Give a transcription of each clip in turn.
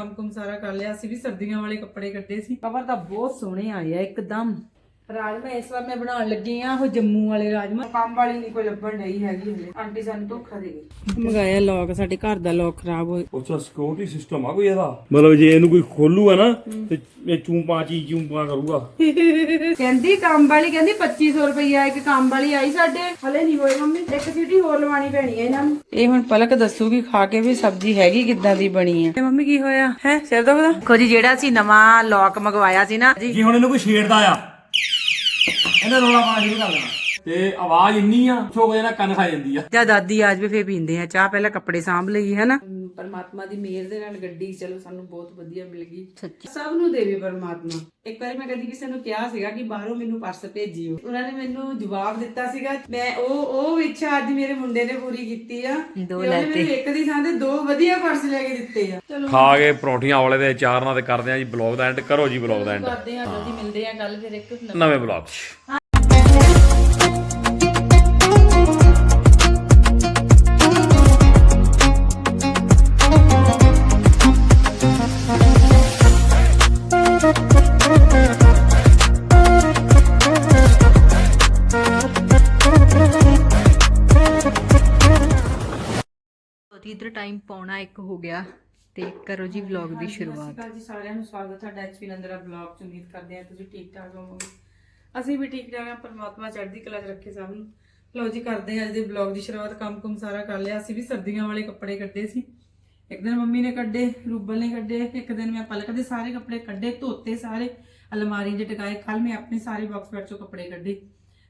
ਕੰਮ ਕੁਮ ਸਾਰਾ ਕਰ ਲਿਆ, ਅਸੀਂ ਵੀ ਸਰਦੀਆਂ ਵਾਲੇ ਕੱਪੜੇ ਕੱਢੇ ਸੀ। ਕਵਰ ਤਾਂ ਬਹੁਤ ਸੋਹਣੇ ਆਏ ਆ, ਇੱਕਦਮ। ਰਾਜਮਾ ਇਸ ਵਾਰ ਮੈਂ ਬਣਾਉਣ ਲੱਗੀ ਆ ਉਹ ਜੰਮੂ ਵਾਲੇ ਰਾਜਮਾ। ਕੰਮ ਵਾਲੀ ਨਹੀਂ ਕੋਈ ਲੱਭਣ ਨਹੀਂ ਹੈਗੀ ਹਲੇ। ਆਂਟੀ ਸਾਨੂੰ ਧੋਖਾ ਦੇ ਗਈ। ਮੰਗਾਇਆ ਲੋਕ ਸਾਡੇ ਘਰ ਦਾ ਲੋਕ ਖਰਾਬ ਹੋਇਆ। ਉੱਚਾ ਸਿਕਿਉਰਿਟੀ ਸਿਸਟਮ ਆ ਕੋਈ ਇਹਦਾ? ਮਤਲਬ ਜੇ ਇਹਨੂੰ ਕੋਈ ਖੋਲੂਗਾ ਨਾ ਤੇ ਇਹ ਚੂੰਪਾਂ ਚੀ ਚੂੰਪਾਂ ਕਰੂਗਾ। ਕਹਿੰਦੀ ਕੰਮ ਵਾਲੀ ਕਹਿੰਦੀ 2500 ਰੁਪਈਆ ਇੱਕ ਕੰਮ ਵਾਲੀ ਆਈ ਸਾਡੇ। ਹਲੇ ਨਹੀਂ ਹੋਏ ਮੰਮੀ ਇੱਕ ਸੀਟੀ ਹੋਰ ਲਵਾਣੀ ਪੈਣੀ ਹੈ ਇਹਨਾਂ ਨੂੰ। ਇਹ ਹੁਣ ਪਲਕ ਦੱਸੂਗੀ ਖਾ ਕੇ ਵੀ ਸਬਜ਼ੀ ਹੈਗੀ ਕਿੱਦਾਂ ਦੀ ਬਣੀ ਹੈ ਮੰਮੀ ਕੀ ਹੋਇਆ? ਹੈ ਸਿਰ ਦੁਖਦਾ? ਦੇਖੋ ਜੀ ਜਿਹੜਾ ਸੀ ਨਵਾਂ ਲੌਕ ਮੰਗਵਾਇਆ ਸੀ ਨਾ ਜੀ ਜੇ ਹੁਣ ਇਹਨੂੰ ਕੋਈ ਛੇੜਦਾ ਆ? ਇਹਨੇ ਰੋਲਾ ਪਾਣਾ ਸ਼ੁਰੂ ਕਰ ਦੇਣਾ ਤੇ ਆਵਾਜ਼ ਇੰਨੀ ਆ ਛੋਕ ਨਾ ਕੰਨ ਖਾ ਜਾਂਦੀ ਆ। ਜਾਂ ਦਾਦੀ ਆਜ ਵੀ ਫੇਰ ਪੀਂਦੇ ਆ। ਚਾਹ ਪਹਿਲਾਂ ਕੱਪੜੇ ਸਾਂਭ ਲਈ ਹੈ ਨਾ ਪਰਮਾਤਮਾ ਦੀ ਮਿਹਰ ਦੇ ਨਾਲ ਗੱਡੀ ਚਲੋ ਸਾਨੂੰ ਬਹੁਤ ਵਧੀਆ ਮਿਲ ਗਈ। ਸਭ ਨੂੰ ਦੇਵੇ ਪਰਮਾਤਮਾ। ਇੱਕ ਵਾਰੀ ਮੈਂ ਕਦੀ ਕਿਸੇ ਨੂੰ ਕਿਹਾ ਸੀਗਾ ਕਿ ਬਾਹਰੋਂ ਮੈਨੂੰ ਪਰਸ ਭੇਜਿਓ। ਉਹਨਾਂ ਨੇ ਮੈਨੂੰ ਜਵਾਬ ਦਿੱਤਾ ਸੀਗਾ ਮੈਂ ਉਹ ਉਹ ਇੱਛਾ ਅੱਜ ਮੇਰੇ ਮੁੰਡੇ ਨੇ ਪੂਰੀ ਕੀਤੀ ਆ। ਦੋ ਲੈ ਮੈਨੂੰ ਇੱਕ ਦੀ ਥਾਂ ਤੇ ਦੋ ਵਧੀਆ ਪਰਸ ਲੈ ਕੇ ਦਿੱਤੇ ਆ। ਚਲੋ। ਖਾ ਕੇ ਪਰੌਂਠੀਆਂ ਵਾਲੇ ਦੇ ਚਾਰ ਨਾਲ ਤੇ ਕਰਦੇ ਆ ਜੀ ਬਲੌਗ ਦਾ ਐਂਡ ਕਰੋ ਜੀ ਬਲੌਗ ਦਾ ਐਂਡ ਕਰਦੇ ਆ ਜਲਦੀ ਮਿਲਦੇ ਆ ਕੱਲ ਫਿਰ ਇੱਕ ਨਵੇਂ ਬਲੌਗ 'ਚ। ਟਾਈਮ ਪੌਣਾ ਇੱਕ ਹੋ ਗਿਆ ਤੇ ਕਰੋ ਜੀ ਵਲੌਗ ਦੀ ਸ਼ੁਰੂਆਤ ਸਤਿ ਸ਼੍ਰੀ ਅਕਾਲ ਜੀ ਸਾਰਿਆਂ ਨੂੰ ਸਵਾਗਤ ਹੈ ਤੁਹਾਡਾ ਐਚਪੀ ਨੰਦਰਾ ਬਲੌਗ ਚ। ਉਮੀਦ ਕਰਦੇ ਹਾਂ ਤੁਸੀਂ ਠੀਕ ਠਾਕ ਹੋਵੋਗੇ। ਅਸੀਂ ਵੀ ਠੀਕ ਠਾਕ ਹਾਂ ਪਰਮਾਤਮਾ ਚੜ੍ਹਦੀ ਕਲਾ ਚ ਰੱਖੇ ਸਭ ਨੂੰ। ਲਓ ਜੀ ਕਰਦੇ ਹਾਂ ਅੱਜ ਦੇ ਬਲੌਗ ਦੀ ਸ਼ੁਰੂਆਤ ਕੰਮ ਕੁਮ ਸਾਰਾ ਕਰ ਲਿਆ। ਅਸੀਂ ਵੀ ਸਰਦੀਆਂ ਵਾਲੇ ਕੱਪੜੇ ਕੱਢੇ ਸੀ। ਇੱਕ ਦਿਨ ਮੰਮੀ ਨੇ ਕੱਢੇ ਰੂਬਲ ਨੇ ਕੱਢੇ ਇੱਕ ਦਿਨ ਮੈਂ ਪਲਕ ਦੇ ਸਾਰੇ ਕੱਪੜੇ ਕੱਢੇ ਧੋਤੇ ਸਾਰੇ ਅਲਮਾਰੀ 'ਚ ਟਿਕਾਏ ਕੱਲ ਮੈਂ ਆਪਣੇ ਸਾਰੇ ਬਾਕਸ ਬੈਡ ਚੋਂ ਕੱਪੜੇ ਕੱਢੇ।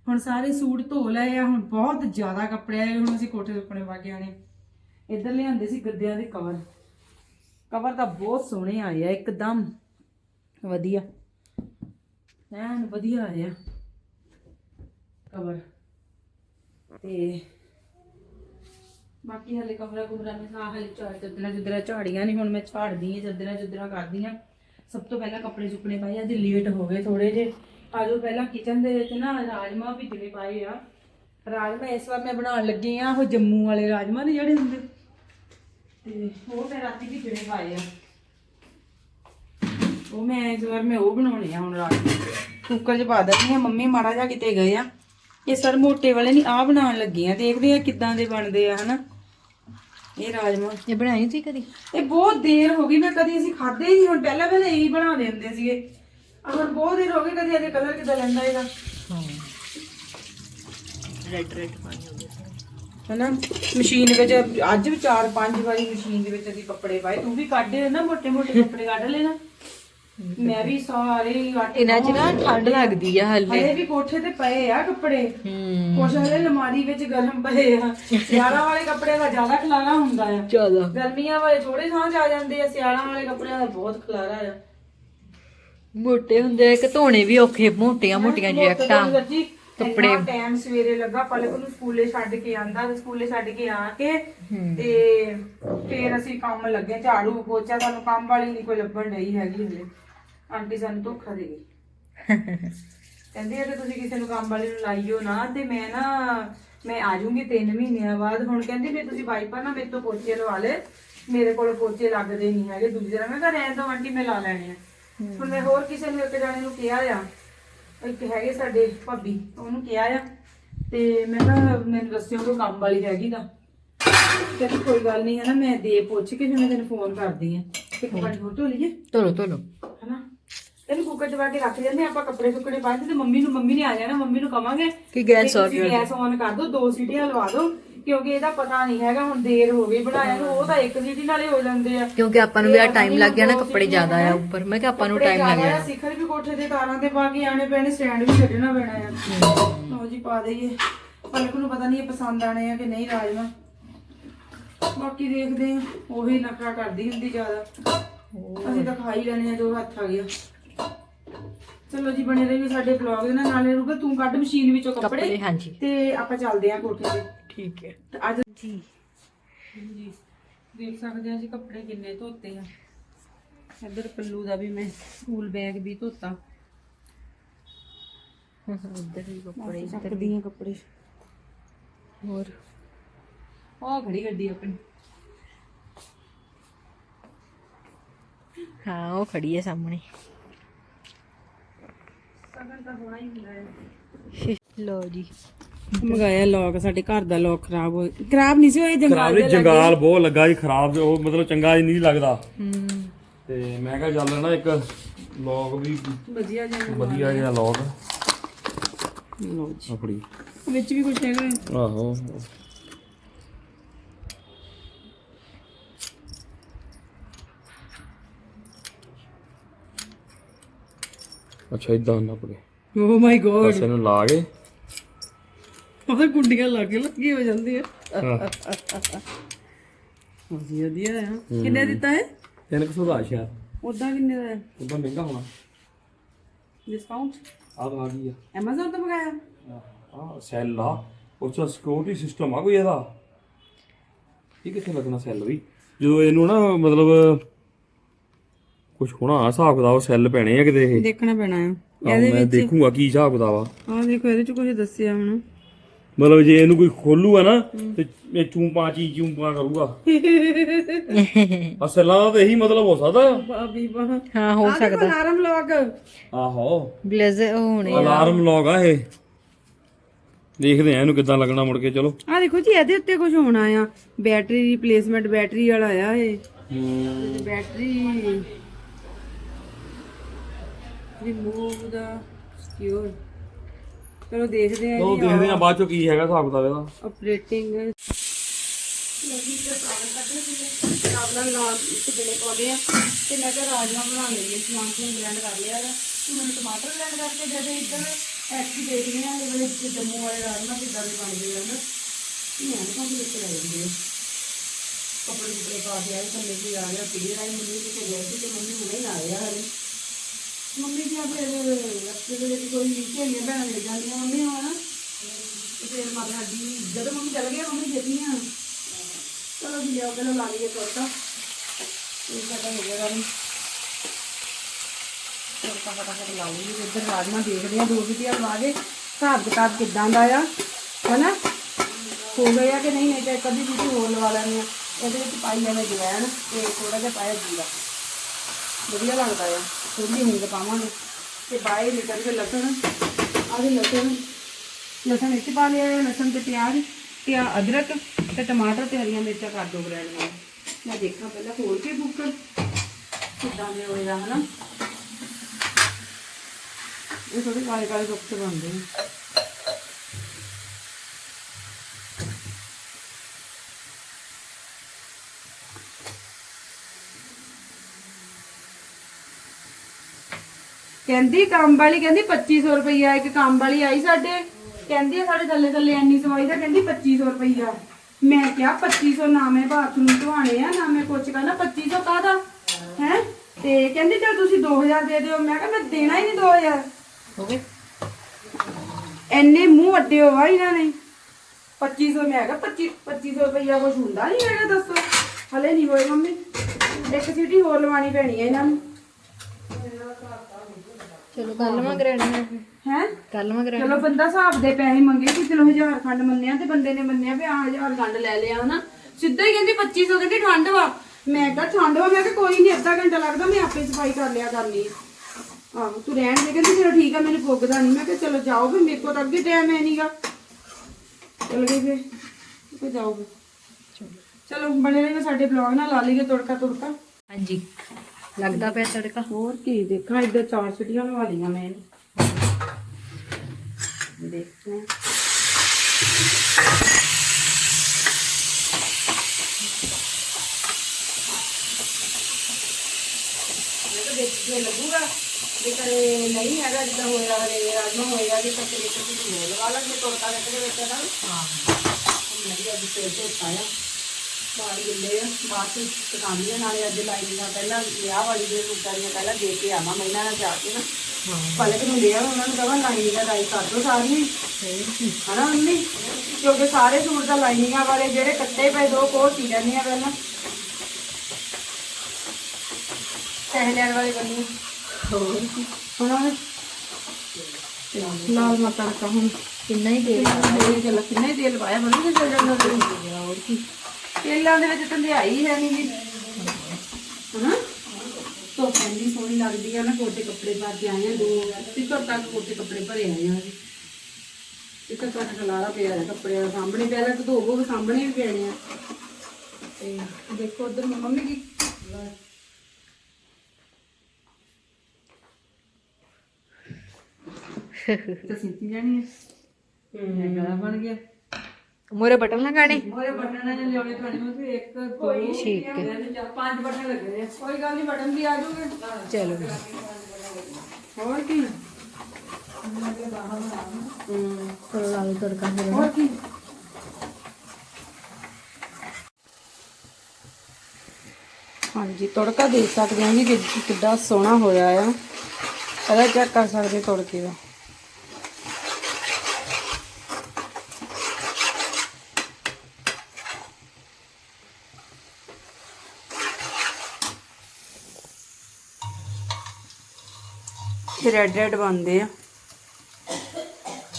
ਹੁਣ ਸਾਰੇ ਸੂਟ ਧੋ ਲਏ ਆ ਹੁਣ ਬਹੁਤ ਜ਼ਿਆਦਾ ਕੱਪੜੇ ਆਏ ਹੁਣ ਅਸੀਂ ਕੋਠੇ ਸੁੱਕਣੇ ਪਾ ਕੇ ਆਣੇ ਇੱਧਰ ਲਿਆਂਦੇ ਸੀ ਗੱਦਿਆਂ ਦੇ ਕਵਰ। ਕਵਰ ਤਾਂ ਬਹੁਤ ਸੋਹਣੇ ਆਏ ਆ, ਇੱਕਦਮ ਵਧੀਆ। ਐਨ ਵਧੀਆ ਆਏ ਆ ਕਵਰ। ਤੇ ਬਾਕੀ ਹਲੇ ਕਮਰਾ ਕੁਮਰਾ ਮੈਂ ਸਾਹ ਹਲੇ ਝਾੜ ਚੱਦਰਾ ਜੁਦਰਾ ਝਾੜੀਆਂ ਨਹੀਂ ਹੁਣ ਮੈਂ ਝਾੜਦੀ ਹਾਂ, ਚੱਦਰਾ ਜੁਦਰਾ ਕਰਦੀ ਆ ਸਭ ਤੋਂ ਪਹਿਲਾਂ ਕੱਪੜੇ ਸੁੱਕਣੇ ਪਾਏ ਅੱਜ ਲੇਟ ਹੋ ਗਏ ਥੋੜੇ ਜੇ ਆਜੋ ਪਹਿਲਾਂ ਕਿਚਨ ਦੇ ਵਿੱਚ ਨਾ ਰਾਜਮਾ ਭਿੱਜਣੇ ਪਾਏ ਆ। ਰਾਜਮਾ ਇਸ ਵਾਰ ਮੈਂ ਬਣਾਉਣ ਲੱਗੀ ਆ ਉਹ ਜੰਮੂ ਵਾਲੇ ਰਾਜਮਾ ਨੇ ਜਿਹੜੇ ਹੁੰਦੇ। ਤੇ ਉਹ ਮੈਂ ਰਾਤੀ ਵੀ ਜਿਹੜੇ ਪਾਏ ਆ। ਉਹ ਮੈਂ ਇਸ ਵਾਰ ਮੈਂ ਉਹ ਬਣਾਉਣੇ ਆ ਹੁਣ ਰਾਤ ਨੂੰ। ਕੁੱਕਰ 'ਚ ਪਾ ਦਿੰਦੀ ਆ ਮੰਮੀ ਮਾੜਾ ਜਿਹਾ ਕਿਤੇ ਗਏ ਆ। ਇਹ ਸਰ ਮੋਟੇ ਵਾਲੇ ਨਹੀਂ ਆ ਬਣਾਉਣ ਲੱਗੀ ਆ। ਦੇਖਦੇ ਆ ਕਿੱਦਾਂ ਦੇ ਬਣਦੇ ਆ ਹਨਾ। ਇਹ ਰਾਜਮਾ। ਇਹ ਬਣਾਈ ਸੀ ਕਦੀ? ਇਹ ਬਹੁਤ ਦੇਰ ਹੋ ਗਈ ਮੈਂ ਕਦੀ ਅਸੀਂ ਖਾਦੇ ਹੀ ਨਹੀਂ। ਹੁਣ ਪਹਿਲਾਂ ਪਹਿਲਾਂ ਇਹੀ ਬਣਾ ਲੈਂਦੇ ਸੀਗੇ। ਆ ਹੁਣ ਬਹੁਤ ਦੇਰ ਹੋ ਗਈ ਕਦੀ ਇਹਦੇ ਕਲਰ ਕਿੱਦਾਂ ਲੈਂਦਾ ਇਹਦਾ। ਰੈੱਡ ਰੈੱਡ ਪਾਣੀ ਹੋ ਗਿਆ। ਹਨਾ? ਮਸ਼ੀਨ ਵਿੱਚ ਅੱਜ ਵੀ 4-5 ਵਾਰੀ ਮਸ਼ੀਨ ਦੇ ਵਿੱਚ ਅਸੀਂ ਕੱਪੜੇ ਪਾਏ। ਤੂੰ ਵੀ ਕੱਢੇ ਨਾ ਮੋٹے-ਮੋٹے ਕੱਪੜੇ ਕੱਢ ਲੈਣਾ। ਮੈਂ ਵੀ ਸਾਰੇ ਇਹਨਾਂ 'ਚ ਠੰਡ ਲੱਗਦੀ ਆ ਹਲੇ। ਹਲੇ ਵੀ ਕੋਠੇ ਤੇ ਪਏ ਆ ਕੱਪੜੇ। ਹੂੰ। ਹਲੇ ਅਲਮਾਰੀ ਵਿੱਚ ਗਰਮ ਪਏ ਆ। ਸਿਆਲਾਂ ਵਾਲੇ ਕੱਪੜੇ ਦਾ ਜ਼ਿਆਦਾ ਖਲਾਰਾ ਹੁੰਦਾ ਆ। ਜ਼ਿਆਦਾ। ਗਰਮੀਆਂ ਵਾਲੇ ਥੋੜੇ ਸਾਂਝ ਆ ਜਾਂਦੇ ਆ। ਸਿਆਲਾਂ ਵਾਲੇ ਕੱਪੜਿਆਂ ਦਾ ਬਹੁਤ ਖਲਾਰਾ ਆ। ਮੋਟੇ ਹੁੰਦੇ ਆ ਕਿ ਧੋਣੇ ਵੀ ਔਖੇ ਮੋਟੀਆਂ ਮੋਟੀਆਂ ਜੈਕਟਾਂ। ਕੱਪੜੇ। ਟਾਈਮ ਸਵੇਰੇ ਲੱਗਾ ਪਲਕ ਨੂੰ ਸਕੂਲੇ ਛੱਡ ਕੇ ਆਂਦਾ ਤੇ ਸਕੂਲੇ ਛੱਡ ਕੇ ਆ ਕੇ ਤੇ ਫੇਰ ਅਸੀਂ ਕੰਮ ਲੱਗੇ ਝਾੜੂ ਪੋਚਾ ਸਾਨੂੰ ਕੰਮ ਵਾਲੀ ਨਹੀਂ ਕੋਈ ਲੱਭਣ ਨਹੀਂ ਹੈਗੀ ਹਲੇ ਆਂਟੀ ਸਾਨੂੰ ਧੋਖਾ ਦੇ ਗਈ। ਕਹਿੰਦੀ ਕਿ ਤੁਸੀਂ ਕਿਸੇ ਨੂੰ ਕੰਮ ਵਾਲੀ ਨੂੰ ਲਾਈਓ ਨਾ ਤੇ ਮੈਂ ਨਾ ਮੈਂ ਆ ਜਾਊਂਗੀ 3 ਮਹੀਨਿਆਂ ਬਾਅਦ। ਹੁਣ ਕਹਿੰਦੀ ਵੀ ਤੁਸੀਂ ਵਾਈਪਰ ਨਾ ਮੇਰੇ ਤੋਂ ਪੋਚੇ ਲਵਾ ਲੈ ਮੇਰੇ ਕੋਲ ਪੋਚੇ ਲੱਗਦੇ ਨਹੀਂ ਹੈਗੇ। ਦੂਜੀ ਤਰ੍ਹਾਂ ਮੈਂ ਕਿਹਾ ਰਹਿਣ ਦੋ ਆਂਟੀ ਮੈਂ ਲਾ ਲੈਣੇ ਆ। ਹੁਣ ਮੈਂ ਹੋਰ ਕਿਸੇ ਨੂੰ ਇੱਕ ਜਾਣੇ ਨੂੰ ਕਿਹਾ ਆ ਇੱਕ ਹੈਗੇ ਸਾਡੇ ਭਾਬੀ ਉਹਨੂੰ ਕਿਹਾ ਆ। ਤੇ ਮੈਂ ਕਿਹਾ ਮੈਨੂੰ ਦੱਸਿਓ ਕੋਈ ਕੰਮ ਵਾਲੀ ਹੈਗੀ ਦਾ ਕਹਿੰਦੀ ਕੋਈ ਗੱਲ ਨਹੀਂ ਹੈ ਨਾ ਮੈਂ ਦੇ ਪੁੱਛ ਕੇ ਫਿਰ ਮੈਂ ਤੈਨੂੰ ਫੋਨ ਕਰਦੀ ਆ। ਇੱਕ ਵਾਰ ਹੋਰ ਧੋ ਲਈਏ। ਧੋਲੋ ਧੋਲੋ। ਹਨਾ? ਇਹਨੂੰ ਕੁੱਕਰ 'ਚ ਪਾ ਕੇ ਰੱਖ ਜਾਂਦੇ ਆਪਾਂ ਕੱਪੜੇ ਸੁੱਕਣੇ ਪਾ ਦਿੰਦੇ ਤੇ ਮੰਮੀ ਨੂੰ ਮੰਮੀ ਨੇ ਆ ਜਾਣਾ ਮੰਮੀ ਨੂੰ ਕਵਾਂਗੇ ਕਿ ਗੈਸ ਔਨ ਤੁਸੀਂ ਗੈਸ ਔਨ ਕਰ ਦਿਓ ਦੋ ਸੀਟੀਆਂ ਲਵਾ ਦਿਓ ਕਿਉਂਕਿ ਇਹਦਾ ਪਤਾ ਨਹੀਂ ਹੈਗਾ ਹੁਣ ਦੇਰ ਹੋ ਗਈ ਬਣਾਇਆ ਨੂੰ ਉਹ ਤਾਂ ਇੱਕ ਸੀਟੀ ਨਾਲੇ ਹੋ ਜਾਂਦੇ ਆ। ਕਿਉਂਕਿ ਆਪਾਂ ਨੂੰ ਵੀ ਆ ਟਾਈਮ ਲੱਗ ਗਿਆ ਨਾ ਕੱਪੜੇ ਜ਼ਿਆਦਾ ਆ ਉੱਪਰ। ਮੈਂ ਕਿਹਾ ਆਪਾਂ ਨੂੰ ਟਾਈਮ ਲੱਗ ਜਾਣਾ ਸਿਖਰ ਵੀ ਕੋਠੇ ਤੇ ਤਾਰਾਂ ਤੇ ਪਾ ਕੇ ਆਣੇ ਪੈਣੇ ਸਟੈਂਡ ਵੀ ਛੱਡਣਾ ਪੈਣਾ ਆ। ਲਓ ਜੀ ਪਾ ਦਈਏ। ਪਲਕ ਨੂੰ ਪਤਾ ਨਹੀਂ ਇਹ ਪਸੰਦ ਆਣੇ ਆ ਕਿ ਨਹੀਂ ਰਾਜਮਾ। ਬਾਕੀ ਦੇਖਦੇ ਆ ਉਹੀ ਨਖਰਾ ਕਰਦੀ ਹੁੰਦੀ ਜ਼ਿਆਦਾ। ਅਸੀਂ ਤਾਂ ਖਾ ਹੀ ਲੈਣੇ ਆ ਜੋ ਹੱਥ ਆ ਗਿਆ। ਚਲੋ ਜੀ ਬਣੇ ਰਹੀ ਸਾਡੇ ਬਲੌਗ ਦੇ ਨਾਲ। ਨਾਲੇ ਰੂਬਾ ਤੂੰ ਕੱਢ ਮਸ਼ੀਨ ਵਿੱਚੋਂ ਕੱਪੜੇ। ਤੇ ਆਪਾਂ ਚੱਲਦੇ ਆ ਕੋਠੇ ਤੇ। ਠੀਕ ਹੈ। ਤੇ ਅੱਜ ਜੀ। ਜੀ ਦੇਖ ਸਕਦੇ ਆ ਜੀ ਕੱਪੜੇ ਕਿੰਨੇ ਧੋਤੇ ਆ। ਇੱਧਰ ਪੱਲੂ ਦਾ ਵੀ ਮੈਂ ਸਕੂਲ ਬੈਗ ਵੀ ਧੋਤਾ। ਉੱਧਰ ਵੀ ਕੱਪੜੇ ਚੱਕਦੀ ਆ ਕੱਪੜੇ। ਹੋਰ? ਉਹ ਖੜੀ ਗੱਡੀ ਆਪਣੀ। ਹਾਂ ਉਹ ਖੜੀ ਹੈ ਸਾਹਮਣੇ ਲੋ ਜੀ। ਮੰਗਾਇਆ ਲੋਕ ਸਾਡੇ ਘਰ ਦਾ ਲੋਕ ਖਰਾਬ ਹੋ ਖਰਾਬ ਨਹੀਂ ਸੀ ਹੋਏ ਖਰਾਬ ਨਹੀਂ ਜੰਗਾਲ ਬਹੁਤ ਲੱਗਾ ਜੀ ਖਰਾਬ ਉਹ ਮਤਲਬ ਚੰਗਾ ਹੀ ਨਹੀਂ ਲੱਗਦਾ। ਹੂੰ। ਤੇ ਮੈਂ ਕਿਹਾ ਚੱਲ ਨਾ ਇੱਕ ਲੌਗ ਵੀ ਵਧੀਆ ਜਿਹਾ ਵਧੀਆ ਜਿਹਾ ਲੌਗ ਲਓ ਜੀ। ਆਪਣੀ। ਵਿੱਚ ਵੀ ਕੁਝ ਹੈਗਾ ਆਹੋ। ਅੱਛਾ ਇਦਾਂ ਨਾ ਪੜੇ ਓ ਮਾਈ ਗੋਡ ਬਸ ਇਹਨੂੰ ਲਾ ਕੇ। ਉਹਦੇ ਗੁੰਡੀਆਂ ਲੱਗ ਲੱਗੀ ਹੋ ਜਾਂਦੀ ਹੈ। ਹਾਂ ਵਧੀਆ ਵਧੀਆ ਆ। ਕਿੰਨੇ ਦਿੱਤਾ ਹੈ ਤਿੰਨ ਕੁ ਸੌ ਦਾ ਸ਼ਾਇਦ ਉਦਾਂ ਕਿੰਨੇ ਦਾ ਹੈ ਉਦਾਂ ਮਹਿੰਗਾ ਹੋਣਾ। ਡਿਸਕਾਊਂਟ ਆ ਆ ਗਈ ਆ। Amazon ਤੋਂ ਮੰਗਾਇਆ? ਆ ਸੈੱਲ ਆ। ਉਸ ਦਾ ਸਿਕਿਉਰਿਟੀ ਸਿਸਟਮ ਆ ਕੋਈ ਇਹਦਾ? ਇਹ ਕਿੱਥੇ ਲੱਗਣਾ ਸੈੱਲ ਵੀ? ਜਦੋਂ ਇਹਨੂੰ ਨਾ ਮਤਲਬ ਕੁਝ ਹੋਣਾ ਹਿਸਾਬ ਕਿਤਾਬ ਸੈੱਲ ਪੈਣੇ ਆ ਕਿਤੇ ਇਹ। ਦੇਖਣਾ ਪੈਣਾ ਆ। ਆਹੋ, ਮੈਂ ਦੇਖੂਗਾ ਕੀ ਹਿਸਾਬ ਕਿਤਾਬ ਆ। ਆਹ ਦੇਖੋ ਇਹਦੇ ਚ ਕੁਝ ਦੱਸਿਆ ਹੁਣ। ਮਤਲਬ ਜੇ ਇਹਨੂੰ ਕੋਈ ਖੋਲੂਗਾ ਨਾ ਤੇ ਇਹ ਚੂੰਪਾਂ ਚੀ ਚੂੰਪਾਂ ਕਰੂਗਾ। ਅਸਲਾਂ ਦਾ ਤਾਂ ਇਹੀ ਮਤਲਬ ਹੋ ਸਕਦਾ। ਆ। ਬਾਬੀ ਬਾ ਹਾਂ ਹੋ ਸਕਦਾ। ਅਲਾਰਮ ਲੋਕ ਆਹੋ। ਬਲੇਜ਼ਰ ਉਹ ਹੋਣੇ ਅਲਾਰਮ ਲੌਗ ਆ ਇਹ। ਦੇਖਦੇ ਆ ਇਹਨੂੰ ਕਿੱਦਾਂ ਲੱਗਣਾ ਮੁੜ ਕੇ ਚਲੋ। ਆ ਦੇਖੋ ਜੀ ਇਹਦੇ ਉੱਤੇ ਕੁਝ ਹੋਣਾ ਆ। ਬੈਟਰੀ ਰਿਪਲੇਸਮੈਂਟ ਬੈਟਰੀ ਵਾਲਾ ਆ ਇਹ। ਬੈਟਰੀ ਰਿਮੂਵ ਦਾ ਸਿਕਿਉਰ ਚਲੋ ਦੇਖਦੇ ਆ ਉਹ ਦੇਖਦੇ ਆ ਬਾਅਦ ਚੋਂ ਕੀ ਹੈਗਾ ਹਿਸਾਬ ਕਿਤਾਬ ਇਹਦਾ। ਆਪਰੇਟਿੰਗ ਰਾਜਮਾ ਨਾਲ ਇੱਕ ਦਿਨੇ ਪਾਉਂਦੇ ਆ ਤੇ ਮੈਂ ਕਿਹਾ ਰਾਜਮਾ ਬਣਾ ਲਈਏ ਸਮਾਨ ਨੂੰ ਬਲੈਂਡ ਕਰ ਲਿਆ ਹੈ ਹੁਣ ਟਮਾਟਰ ਬਲੈਂਡ ਕਰਕੇ ਜਦੋਂ ਇੱਧਰ ਐਕਚੁਅਲੀ ਦੇਖਦੇ ਆ ਇਹ ਵਾਲੇ ਜੰਮੂ ਵਾਲੇ ਰਾਜਮਾ ਕਿੱਦਾਂ ਦੇ ਬਣਦੇ ਆ ਨਾ ਇਹ ਤਾਂ ਵੀ ਇੱਥੇ ਲੈ ਜਾਂਦੇ ਆ ਕੱਪੜੇ ਕੁਪੜੇ ਪਾ ਕੇ ਆਏ ਥੱਲੇ ਵੀ ਆ ਗਿਆ ਪੀੜੀ ਰਾਈ ਮੰਮੀ ਕਿਤੇ ਗਏ ਸੀ ਤੇ ਮੰਮੀ ਹੁਣੇ ਹੀ ਆ ਰਿਹਾ ਹਲੇ ਮੰਮੀ ਜੀ ਫਿਰ ਰਸਤੇ ਦੇ ਵਿੱਚ ਕੋਈ ਝੇਲੀਆਂ ਭੈਣਾਂ ਮਿਲ ਜਾਂਦੀਆਂ ਮੰਮੀ ਹੋਣਾ। ਤੇ ਫਿਰ ਮਾਤਾ ਸਾਡੀ ਜਦੋਂ ਮੰਮੀ ਚਲ ਗਏ, ਮੰਮੀ ਦਿੱਤੀਆਂ ਚਲੋ ਜੀ, ਲਿਆਓ, ਪਹਿਲਾਂ ਲਾ ਲਈਏ ਤੋੜਤਾ ਇਹ ਸਾਡਾ ਹੋ ਗਿਆ ਰਾਣੀ। ਤੋੜਤਾ ਫਟਾਫਟ ਲਾ ਲਈਏ ਇੱਧਰ ਰਾਜਮਾ ਦੇਖਦੇ ਆ, ਦੋ ਵੀਡੀਓ ਲਵਾ ਕੇ। ਹਿਸਾਬ ਕਿਤਾਬ ਕਿੱਦਾਂ ਦਾ ਆ, ਹਨਾ? ਹੋ ਗਿਆ ਕਿ ਨਹੀਂ ਨਹੀਂ ਤਾਂ ਕਦੀ ਵੀ ਹੋਰ ਲਵਾ ਲੈਣੀ ਆ। ਇਹਦੇ ਵਿੱਚ ਪਾਈ ਜਾਵੇ ਜਵੈਣ ਤੇ ਥੋੜਾ ਜਿਹਾ ਪਾਇਆ ਜੀਰਾ। ਵਧੀਆ ਲੱਗਦਾ ਆ। ਥੋੜੀ ਹਿੰਗ ਪਾਵਾਂਗੇ। ਤੇ ਬਾਏ ਨਿਕਲ ਕੇ ਲਸਣ ਆਹ ਲਸਣ। ਲਸਣ ਵਿੱਚ ਪਾ ਲਿਆ ਹੈ, ਲਸਣ ਤੇ ਪਿਆਜ਼ ਤੇ ਆਹ ਅਦਰਕ ਤੇ ਟਮਾਟਰ ਤੇ ਹਰੀਆਂ ਮਿਰਚਾਂ ਕਰ ਦੋ ਗ੍ਰੈਂਡ ਨਾਲ। ਮੈਂ ਦੇਖਾਂ ਪਹਿਲਾਂ ਖੋਲ ਕੇ ਕੁੱਕਰ ਕਿੱਦਾਂ ਦੇ ਹੋਏਗਾ ਹਨਾ? ਇਹ ਥੋੜੇ ਕਾਲੇ ਕਾਲੇ ਰੁੱਖ ਬਣਦੇ ਨੇ। ਕਹਿੰਦੀ ਕੰਮ ਵਾਲੀ ਕਹਿੰਦੀ 2500 ਰੁਪਈਆ ਇੱਕ ਕੰਮ ਵਾਲੀ ਆਈ ਸਾਡੇ। ਕਹਿੰਦੀ ਆ ਸਾਡੇ ਥੱਲੇ ਥੱਲੇ ਐਨੀ ਸਵਾਈ ਦਾ ਕਹਿੰਦੀ 2500 ਰੁਪਈਆ। ਮੈਂ ਕਿਹਾ 2500 ਨਾ ਮੈਂ ਬਾਥਰੂਮ ਧਵਾਣੇ ਆ ਨਾ ਮੈਂ ਕੁਛ ਕਰਨਾ 2500 ਕਾਹਦਾ? ਹੈ? ਤੇ ਕਹਿੰਦੀ ਚਲ ਤੁਸੀਂ 2000 ਦੇ ਦਿਓ। ਮੈਂ ਕਿਹਾ ਮੈਂ ਦੇਣਾ ਹੀ ਨਹੀਂ 2000 ਹੋ ਗਏ। ਐਨੇ ਮੂੰਹ ਅੱਡੇ ਹੋਵਾ ਇਹਨਾਂ ਨੇ। 2500 ਮੈਂ ਕਿਹਾ 25 2500 ਰੁਪਈਆ ਕੁਛ ਹੁੰਦਾ ਨਹੀਂ ਹੈਗਾ ਦੱਸੋ। ਹਲੇ ਨਹੀਂ ਹੋਏ ਮੰਮੀ। ਇੱਕ ਸੀਟੀ ਹੋਰ ਲਵਾਣੀ ਪੈਣੀ ਹੈ ਇਹਨਾਂ ਨੂੰ। ਚਲੋ ਕੱਲ ਮੈਂ ਗ੍ਰੈਂਡ ਹੈ? ਕੱਲ ਮੈਂ ਗ੍ਰੈਂਡ ਚਲੋ ਬੰਦਾ ਹਿਸਾਬ ਦੇ ਪੈਸੇ ਮੰਗੇ ਕਿ ਚਲੋ ਹਜ਼ਾਰ ਖੰਡ ਮੰਨਿਆ ਤੇ ਬੰਦੇ ਨੇ ਮੰਨਿਆ ਵੀ ਆ ਹਜ਼ਾਰ ਖੰਡ ਲੈ ਲਿਆ ਹਨਾ? ਸਿੱਧਾ ਹੀ ਕਹਿੰਦੀ 2500 ਕਹਿੰਦੀ ਠੰਡ ਵਾ। ਮੈਂ ਕਿਹਾ ਠੰਡ ਵਾ ਮੈਂ ਕਿਹਾ ਕੋਈ ਨਹੀਂ ਅੱਧਾ ਘੰਟਾ ਲੱਗਦਾ ਮੈਂ ਆਪੇ ਸਫ਼ਾਈ ਕਰ ਲਿਆ ਕਰਨੀ ਆਹੋ ਤੂੰ ਰਹਿਣ ਦੇ ਕਹਿੰਦੀ ਚਲੋ ਠੀਕ ਆ ਮੈਨੂੰ ਪੁੱਗਦਾ ਨਹੀਂ ਮੈਂ ਕਿਹਾ ਚਲੋ ਜਾਓ ਫਿਰ ਮੇਰੇ ਕੋਲ ਤਾਂ ਅੱਗੇ ਟਾਈਮ ਹੈ ਨਹੀਂਗਾ ਚਲ ਗਏ ਫਿਰ ਤੇ ਜਾਓ ਚਲੋ। ਬਣੇ ਰਹਿਣਾ ਸਾਡੇ ਬਲੌਗ ਨਾਲ ਲਾ ਲਈਏ ਤੁੜਕਾ ਤੁੜਕਾ ਹਾਂਜੀ। ਲੱਗਦਾ ਪਿਆ ਤੜਕਾ। ਹੋਰ ਕੀ ਦੇਖਾਂ ਇੱਧਰ ਚਾਰ ਛੁੱਟੀਆਂ ਲਵਾ ਲਈਆਂ ਮੈਂ ਇਹਨੂੰ ਦੇਖਦੇ ਹਾਂ ਮੈਂ ਤਾਂ ਦੇਖ ਕੇ ਲੱਗੂਗਾ ਜੇ ਕਰੇ ਨਹੀਂ ਹੈਗਾ ਜਿੱਦਾਂ ਹੋਇਆ ਹਲੇ ਰਾਜਮਾ ਹੋਏਗਾ ਜੇ ਤਾਂ ਫਿਰ ਇੱਕ ਚੀਜ਼ ਹੋਰ ਲਗਾ ਲਾਂਗੇ ਤੋੜਕਾ ਰੱਖ ਦੇ ਵਿੱਚ ਨਾਲ ਹਾਂ। ਮੈਂ ਵੀ ਅੱਜ ਫੇਰ ਤੋਂ ਪਾਇਆ ਬਾਹਰ ਗਿੱਲੇ ਆ ਬਾਅਦ ਚ ਸੁਕਾਉਂਦੀ ਆ ਨਾਲੇ ਅੱਜ ਲਾਈਨਿੰਗਾਂ ਪਹਿਲਾਂ ਵਿਆਹ ਵਾਲੀ ਦੇ ਸੂਟਾਂ ਦੀਆਂ ਪਹਿਲਾਂ ਦੇ ਕੇ ਆਵਾਂ ਮਹੀਨਾ ਨਾਲ ਜਾ ਕੇ ਨਾ। ਪਲਕ ਨੂੰ ਲਿਆ ਉਹਨਾਂ ਨੂੰ ਕਹਾਂ ਲਾਈਨਿੰਗ ਡਾਈ ਕਰ ਦੋ ਸਾਰੀਆਂ ਹੀ। ਹਨਾ ਮੰਮੀ? ਕਿਉਂਕਿ ਸਾਰੇ ਸੂਟ ਦਾ ਲਾਈਨਿੰਗਾਂ ਵਾਲੇ ਜਿਹੜੇ ਕੱਟੇ ਪਏ ਦੋ ਕੋਹ ਸੀ ਲੈਣੀਆਂ ਪਹਿਲਾਂ। ਪੈਸੇ ਲੈਣ ਵਾਲੇ ਬੰਦੇ ਹੋਰ ਕੀ? ਹੁਣ ਲਾਲ ਮਾਤਾ ਦਾ ਹੁਣ ਕਿੰਨਾ ਹੀ ਦੇ ਤੇਲ ਕਿੰਨਾ ਹੀ ਤੇਲ ਪਾਇਆ ਬੰਦੇ ਚੱਲ ਜਾਂਦਾ ਹੋਰ ਕੀ? ਤੇਲਾਂ ਦੇ ਵਿੱਚ ਧੰਦਿਆਈ ਹੈ ਨਹੀਂ ਜੀ। ਹਨਾ? ਧੁੱਪ ਲੱਗਦੀ ਆ ਨਾ ਕੋਟੇ ਕੱਪੜੇ ਪਾ ਕੇ ਆਏ ਆ ਦੋ। ਤਿੱਕਰ ਤੱਕ ਕੋਟੇ ਕੱਪੜੇ ਭਰੇ ਆਏ ਆ ਜੀ। ਤਿੱਕਰ ਤੱਕ ਖਲਾਰਾ ਪਿਆ ਹੈ ਕੱਪੜਿਆਂ ਦਾ। ਸਾਹਮਣੇ ਪਹਿਲਾਂ ਤਾਂ ਧੋਵੋ ਵੀ ਸਾਹਮਣੇ ਵੀ ਪੈਣੇ ਆ। ਤੇ ਦੇਖੋ ਉਧਰ ਮੰਮੀ ਕੀ ਤੇ ਸਿੰਤੀ ਜਾਣੀ ਹੈ ਹੂੰ ਗਲਾ ਬਣ ਗਿਆ। ਮੋਰੇ ਬਟਨ ਲਗਾਣੇ ਉਹਦੇ ਬਟਨਾਂ ਨੇ ਲਿਆਉਣੇ ਤੁਹਾਡੇ ਨੂੰ ਤੇ ਇੱਕ ਦੋ ਠੀਕ ਹੈ। ਪੰਜ ਬਟਨ ਲੱਗੇ ਨੇ ਕੋਈ ਗੱਲ ਨਹੀਂ ਬਟਨ ਵੀ ਆ ਜਾਊਗੇ। ਚਲੋ। ਹੋਰ ਕੀ? ਚਲੋ ਲਾ ਲਓ ਤੜਕਾ ਫਿਰ ਹੋਰ ਕੀ? ਹਾਂਜੀ ਤੜਕਾ ਦੇਖ ਸਕਦੇ ਹਾਂ ਜੀ ਕਿ ਕਿੱਡਾ ਸੋਹਣਾ ਹੋਇਆ ਆ। ਇਹਦਾ ਚੈੱਕ ਕਰ ਸਕਦੇ ਤੜਕੇ ਦਾ? ਰੈੱਡ ਰੈੱਡ ਬਣਦੇ ਆ।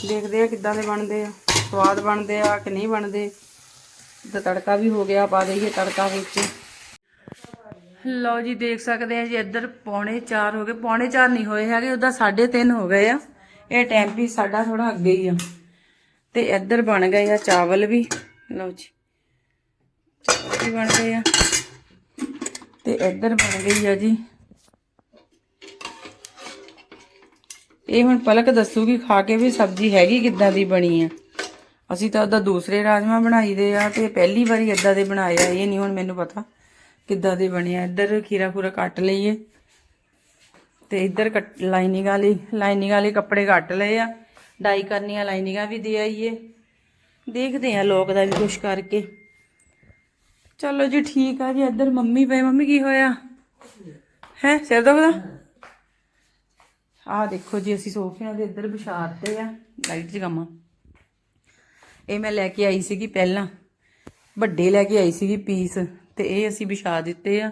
ਦੇਖਦੇ ਆ ਕਿੱਦਾਂ ਦੇ ਬਣਦੇ ਆ। ਸਵਾਦ ਬਣਦੇ ਆ ਕਿ ਨਹੀਂ ਬਣਦੇ। ਤਾਂ ਤੜਕਾ ਵੀ ਹੋ ਗਿਆ, ਪਾ ਦਈਏ ਤੜਕਾ ਵਿੱਚ। ਲਓ ਜੀ, ਦੇਖ ਸਕਦੇ ਆ ਜੀ, ਇੱਧਰ ਪੌਣੇ 4 ਹੋ ਗਏ। ਪੌਣੇ 4 ਨਹੀਂ ਹੋਏ ਹੈਗੇ, ਉਹਦਾ 3.5 ਹੋ ਗਏ ਆ। ਇਹ ਟਾਈਮ ਵੀ ਸਾਡਾ ਥੋੜਾ ਅੱਗੇ ਹੀ ਆ। ਤੇ ਇੱਧਰ ਬਣ ਗਏ ਆ ਚਾਵਲ ਵੀ। ਲਓ ਜੀ, ਚਾਵਲ ਵੀ ਬਣ ਗਏ ਆ। ਤੇ ਇੱਧਰ ਬਣ ਗਈ ਆ ਜੀ। ਇਹ ਹੁਣ ਪਲਕ ਦੱਸੂਗੀ ਖਾ ਕੇ ਵੀ ਸਬਜ਼ੀ ਹੈਗੀ ਕਿੱਦਾਂ ਦੀ ਬਣੀ ਆ। ਅਸੀਂ ਤਾਂ ਉਹਦਾ ਦੂਸਰੇ ਰਾਜਮਾ ਬਣਾਈ ਦੇ ਆ ਤੇ ਪਹਿਲੀ ਵਾਰੀ ਇਦਾਂ ਦੇ ਬਣਾਏ ਆ, ਇਹ ਨਹੀਂ ਹੁਣ ਮੈਨੂੰ ਪਤਾ ਕਿੱਦਾਂ ਦੇ ਬਣੇ ਆ। ਇੱਧਰ ਖੀਰਾ ਖੂਰਾ ਕੱਟ ਲਈਏ ਤੇ ਇੱਧਰ ਕੱਟ ਲਾਈਨਿੰਗ ਵਾਲੀ, ਲਾਈਨਿੰਗ ਵਾਲੇ ਕੱਪੜੇ ਕੱਟ ਲਏ ਆ। ਡਾਈ ਕਰਨੀਆਂ ਲਾਈਨਿੰਗਾਂ ਵੀ ਦੇ ਆਈਏ। ਦੇਖਦੇ ਆ ਲੋਕ ਦਾ ਵੀ ਕੁਛ ਕਰਕੇ। ਚਲੋ ਜੀ ਠੀਕ ਆ ਜੀ, ਇੱਧਰ ਮੰਮੀ ਪਏ। ਮੰਮੀ ਕੀ ਹੋਇਆ? ਹੈ, ਸਿਰ ਦੁਖਦਾ? ਆਹ ਦੇਖੋ ਜੀ ਅਸੀਂ ਸੋਫਿਆਂ ਦੇ ਇੱਧਰ ਵਿਛਾਤੇ ਆ। ਲਾਈਟ ਜਗਾਵਾਂ। ਇਹ ਮੈਂ ਲੈ ਕੇ ਆਈ ਸੀਗੀ ਪਹਿਲਾਂ। ਵੱਡੇ ਲੈ ਕੇ ਆਈ ਸੀਗੀ ਪੀਸ ਤੇ ਇਹ ਅਸੀਂ ਵਿਛਾ ਦਿੱਤੇ ਆ।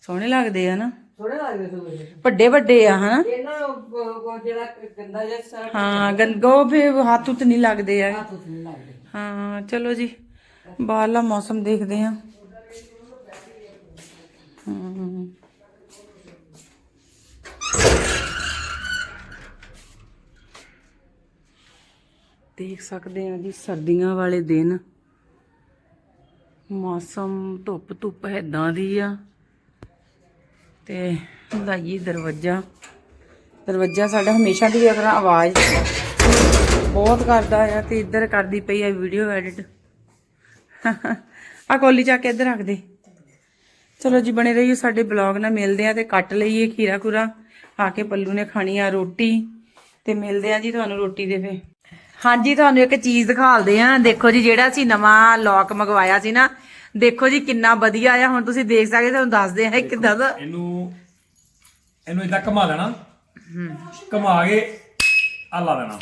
ਸੋਹਣੇ ਲੱਗਦੇ ਆ ਨਾ? ਥੋੜੇ ਲੱਗਦੇ ਸੂਏ ਵੱਡੇ ਵੱਡੇ ਆ ਹਨਾ? ਇਹਨਾਂ ਜਿਹੜਾ ਗੰਦਾ ਜਿਹਾ ਸਾਰਾ ਹਾਂ ਗੰਗੋ ਫੇ ਹੱਥ ਉੱਤ ਨਹੀਂ ਲੱਗਦੇ ਆ। ਹੱਥ ਨਹੀਂ ਲੱਗਦੇ। ਹਾਂ ਚਲੋ ਜੀ ਬਾਹਰਲਾ ਮੌਸਮ ਦੇਖਦੇ ਆ। ਹਮ। ਦੇਖ ਸਕਦੇ ਆ ਜੀ ਸਰਦੀਆਂ ਵਾਲੇ ਦਿਨ। ਮੌਸਮ ਧੁੱਪ ਧੁੱਪ ਏਦਾਂ ਦੀ ਆ। ਤੇ ਲਾਈਏ ਦਰਵਾਜ਼ਾ। ਦਰਵਾਜ਼ਾ ਸਾਡਾ ਹਮੇਸ਼ਾ ਦੀ ਤਰ੍ਹਾਂ ਆਵਾਜ਼ ਬਹੁਤ ਕਰਦਾ ਆ ਤੇ ਇੱਧਰ ਕਰਦੀ ਪਈ ਆ ਵੀਡੀਓ ਐਡਿਟ ਆ ਕੋਲੀ ਚੱਕ ਕੇ ਇੱਧਰ ਰੱਖ ਦੇ। ਚਲੋ ਜੀ ਬਣੇ ਰਹੀਓ ਸਾਡੇ ਬਲੌਗ ਨਾਲ, ਮਿਲਦੇ ਆ ਤੇ ਕੱਟ ਲਈਏ ਖੀਰਾ ਖੁਰਾ। ਆ ਕੇ ਪੱਲੂ ਨੇ ਖਾਣੀ ਆ ਰੋਟੀ। ਤੇ ਮਿਲਦੇ ਆ ਜੀ ਤੁਹਾਨੂੰ ਰੋਟੀ ਦੇ ਫੇ ਹਾਂਜੀ ਤੁਹਾਨੂੰ ਇੱਕ ਚੀਜ਼ ਦਿਖਾਲਦੇ ਆ ਦੇਖੋ ਜੀ ਜਿਹੜਾ ਅਸੀਂ ਨਵਾਂ ਲੌਕ ਮੰਗਵਾਇਆ ਸੀ ਨਾ ਦੇਖੋ ਜੀ ਕਿੰਨਾ ਵਧੀਆ ਆ। ਹੁਣ ਤੁਸੀਂ ਦੇਖ ਸਕਦੇ ਤੁਹਾਨੂੰ ਦੱਸਦੇ ਆ ਕਿੱਦਾਂ ਦਾ ਇਹਨੂੰ ਇਹਨੂੰ ਇਦਾਂ ਘੁਮਾ ਲੈਣਾ। ਘੁਮਾ ਕੇ ਆ ਲਾ ਦੇਣਾ।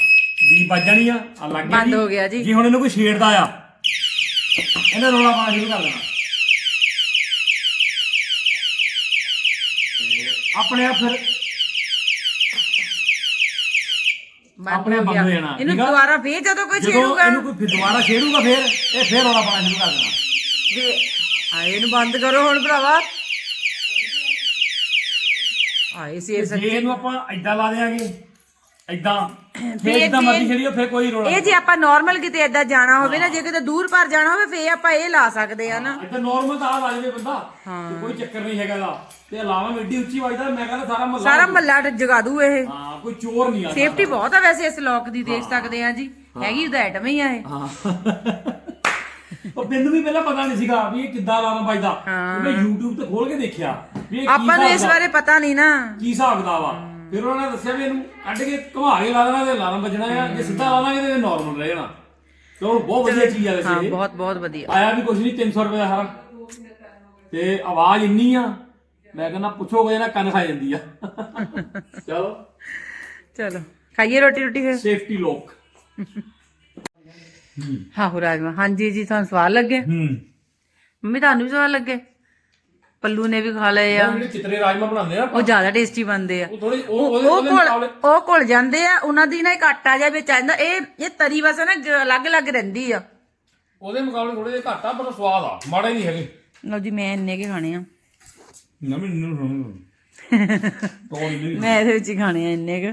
ਵੀ ਵੱਜ ਜਾਣੀ ਆ ਆ ਲੱਗ ਗਿਆ ਬੰਦ ਹੋ ਗਿਆ ਜੀ। ਜੇ ਹੁਣ ਇਹਨੂੰ ਕੋਈ ਛੇੜਦਾ ਆ ਇਹਨੇ ਰੋਲਾ ਪਾਣਾ ਸ਼ੁਰੂ ਕਰ ਦੇਣਾ। ਆਪਣੇ ਆਪ ਫਿਰ ਆਪਣੇ ਆਪ ਬੰਦ ਹੋ ਜਾਣਾ। ਇਹਨੂੰ ਠੀਕ ਆ? ਦੁਬਾਰਾ ਫੇਰ ਜਦੋਂ ਕੋਈ ਜਦੋਂ ਛੇੜੂਗਾ? ਇਹਨੂੰ ਕੋਈ ਫਿਰ ਦੁਬਾਰਾ ਛੇੜੂਗਾ ਫਿਰ ਇਹ ਫਿਰ ਰੋਲਾ ਪਾਣਾ ਸ਼ੁਰੂ ਕਰ ਦੇਣਾ। ਵੀ ਆਏ ਇਹਨੂੰ ਬੰਦ ਕਰੋ ਹੁਣ ਭਰਾਵਾ। ਆਏ ਸੇਰ ਜੇ ਇਹਨੂੰ ਆਪਾਂ ਏਦਾਂ ਲਾ ਦੇਾਂਗੇ ਏਦਾਂ ਫਿਰ ਫਿਰ- ਜਿੱਦਾਂ ਮਰਜ਼ੀ ਫਿਰ- ਛੇੜੀਓ ਫਿਰ ਕੋਈ ਰੋਲਾ ਇਹ ਜੇ ਆਪਾਂ ਨਾਰਮਲ ਕਿਤੇ ਏਦਾਂ ਜਾਣਾ ਹੋਵੇ ਨਾ ਜੇ ਕਿਤੇ ਦੂਰ ਪਰ ਜਾਣਾ ਹੋਵੇ ਫੇਰ ਆਪਾਂ ਇਹ ਲਾ ਸਕਦੇ ਆ ਨਾ। ਇੱਥੇ ਨਾਰਮਲ ਤਾਂ ਆ ਲਾ ਜਾਵੇ ਬੰਦਾ ਤੇ ਕੋਈ ਚੱਕਰ ਨਹੀਂ ਹੈਗਾ ਦਾ ਤੇ ਅਲਾਵਾ ਐਡੀ ਉੱਚੀ ਵੱਜਦਾ ਮੈਂ ਕਹਿੰਦਾ ਸਾਰਾ ਮਹੱਲਾ ਸਾਰਾ ਮੱਲਾ ਜਗਾ ਦੂ ਇਹ। ਹਾਂ ਕੋਈ ਚੋਰ ਨਹੀਂ ਆ ਸੇਫਟੀ ਬਹੁਤ ਆ ਵੈਸੇ ਇਸ ਲੌਕ ਦੀ ਦੇਖ ਸਕਦੇ ਆ ਜੀ। ਹੈਗੀ ਉਹਦਾ ਆਈਟਮ ਹੀ ਆ ਇਹ। ਹਾਂ। ਉਹ ਮੈਨੂੰ ਵੀ ਪਹਿਲਾਂ ਪਤਾ ਨਹੀਂ ਸੀਗਾ ਵੀ ਇਹ ਕਿੱਦਾਂ ਅਲਾਰਮ ਵੱਜਦਾ। ਮੈਂ YouTube ਤੇ ਖੋਲ ਕੇ ਦੇਖਿਆ ਵੀ ਇਹ ਕੀ ਆਪਾਂ ਨੂੰ ਇਸ ਬਾਰੇ ਪਤਾ ਨਹੀਂ ਨਾ। ਕੀ ਹਿਸਾਬ ਕਿਤਾਬ ਆ। ਫਿਰ ਉਹਨਾਂ ਨੇ ਦੱਸਿਆ ਵੀ ਇਹਨੂੰ ਕੱਢ ਕੇ ਘੁਮਾ ਕੇ ਲਾ ਦੇਣਾ ਤੇ ਅਲਾਰਮ ਵੱਜਣਾ ਆ। ਜੇ ਸਿੱਧਾ ਲਾ ਦਾਂਗੇ ਤੇ ਨਾਰਮਲ ਰਹਿ ਜਾਣਾ। ਤੇ ਉਹ ਬਹੁਤ ਵਧੀਆ ਚੀਜ਼ ਆ ਹਾਂ ਵੈਸੇ ਇਹ। ਬਹੁਤ ਬਹੁਤ ਵਧੀਆ। ਆਇਆ ਵੀ ਕੁਝ ਨਹੀਂ 300 ਰੁਪਏ ਦਾ ਸਾਰਾ ਤੇ ਆਵਾਜ਼ ਇੰਨੀ ਆ ਮੈਂ ਕਹਿੰਦਾ ਪੁੱਛੋਗੇ ਨਾ ਕੰਨ ਖਾ ਜਾਂਦੀ ਆ। ਚਲੋ। ਚਲੋ ਖਾਈਏ ਰੋਟੀ ਰੋਟੀ ਫਿਰ? ਸੇਫਟੀ ਲੋਕ ਹਾਂ। ਹੋ ਰਾਜਮਾ। ਹਾਂਜੀ ਜੀ ਤੁਹਾਨੂੰ ਸਵਾਦ ਲੱਗੇ? ਹੂੰ। ਮੰਮੀ ਤੁਹਾਨੂੰ ਵੀ ਸਵਾਦ ਲੱਗੇ? ਪੱਲੂ ਨੇ ਵੀ ਖਾ ਲਏ ਆ। ਜਿਹੜੇ ਚਿਤਰੇ ਰਾਜਮਾ ਬਣਾਉਂਦੇ ਆ ਉਹ ਜ਼ਿਆਦਾ ਟੇਸਟੀ ਬਣਦੇ ਆ। ਉਹ ਥੋੜੀ ਉਹ ਉਹ ਉਹਦੇ ਉਹ ਉਹਦੇ ਘੁਲ ਮੁਕਾਬਲੇ ਉਹ ਘੁਲ ਜਾਂਦੇ ਆ ਉਹਨਾਂ ਦੀ ਨਾ ਇੱਕ ਆਟਾ ਜਿਹਾ ਵਿੱਚ ਆ ਜਾਂਦਾ। ਇਹ ਇਹ ਤਰੀ ਵਸੇ ਨਾ ਜ- ਅਲੱਗ-ਅਲੱਗ ਰਹਿੰਦੀ ਆ। ਉਹਦੇ ਮੁਕਾਬਲੇ ਥੋੜੇ ਜਿਹਾ ਘੱਟ ਆ ਪਰ ਸਵਾਦ ਆ। ਮਾੜੇ ਨਹੀਂ ਹੈਗੇ। ਲਓ ਜੀ ਮੈਂ ਇੰਨੇ ਕੇ ਖਾਣੇ ਆ। ਨਵੀਂ ਨੂੰ ਮੈਂ ਇਹਦੇ ਵਿੱਚ ਹੀ ਖਾਣੇ ਆ ਇੰਨੇ ਕੁ।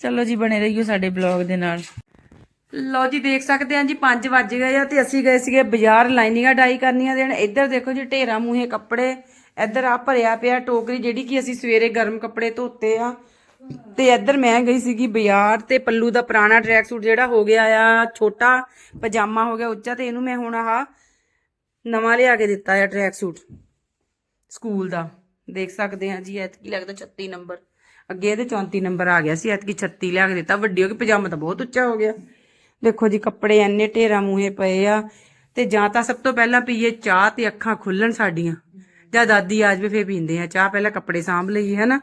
ਚਲੋ ਜੀ ਬਣੇ ਰਹੀਓ ਸਾਡੇ ਬਲੌਗ ਦੇ ਨਾਲ। ਲਓ ਜੀ, ਦੇਖ ਸਕਦੇ ਆ ਜੀ 5 ਵੱਜ ਗਏ ਆ ਤੇ ਅਸੀਂ ਗਏ ਸੀਗੇ ਬਾਜ਼ਾਰ, ਲਾਈਨਿੰਗਾਂ ਡਾਈ ਕਰਨੀਆਂ ਦੇਣ। ਇੱਧਰ ਦੇਖੋ ਜੀ, ਢੇਰਾ ਮੂਹੇ ਕੱਪੜੇ, ਇੱਧਰ ਆ ਭਰਿਆ ਪਿਆ ਟੋਕਰੀ ਜਿਹੜੀ ਕਿ ਅਸੀਂ ਸਵੇਰੇ ਗਰਮ ਕੱਪੜੇ ਧੋਤੇ ਆ। ਤੇ ਇੱਧਰ ਮੈਂ ਗਈ ਸੀਗੀ ਬਾਜ਼ਾਰ ਤੇ ਪੱਲੂ ਦਾ ਪੁਰਾਣਾ ਟਰੈਕ ਸੂਟ ਜਿਹੜਾ ਹੋ ਗਿਆ ਆ, ਛੋਟਾ ਪਜਾਮਾ ਹੋ ਗਿਆ ਉੱਚਾ ਤੇ ਇਹਨੂੰ ਮੈਂ ਹੁਣ ਆਹ ਨਵਾਂ ਲਿਆ ਕੇ ਦਿੱਤਾ ਆ ਟਰੈਕ ਸੂਟ ਸਕੂਲ ਦਾ। ਦੇਖ ਸਕਦੇ ਆ ਜੀ, ਐਤਕੀ ਲੱਗਦਾ 36 ਨੰਬਰ। ਅੱਗੇ ਇਹਦੇ 34 ਨੰਬਰ ਆ ਗਿਆ ਸੀ, ਐਤਕੀ 36 ਲਿਆ ਕੇ ਦਿੱਤਾ। ਵੱਡੀ ਹੋ ਗਈ, ਪਜਾਮਾ ਤਾਂ ਬਹੁਤ ਉੱਚਾ ਹੋ ਗਿਆ। ਦੇਖੋ ਜੀ ਕੱਪੜੇ ਐਨੇ ਢੇਰਾ ਮੂਹੇ ਪਏ ਆ ਤੇ ਜਾਂ ਤਾਂ ਸਭ ਤੋਂ ਪਹਿਲਾਂ ਪੀਏ ਚਾਹ ਤੇ ਅੱਖਾਂ ਖੁੱਲਣ ਸਾਡੀਆਂ। ਜਾਂ ਦਾਦੀ ਆ ਜਾਵੇ ਫੇਰ ਪੀਂਦੇ ਆ। ਚਾਹ ਪਹਿਲਾਂ ਕੱਪੜੇ ਸਾਂਭ ਲਈਏ ਹੈਨਾ?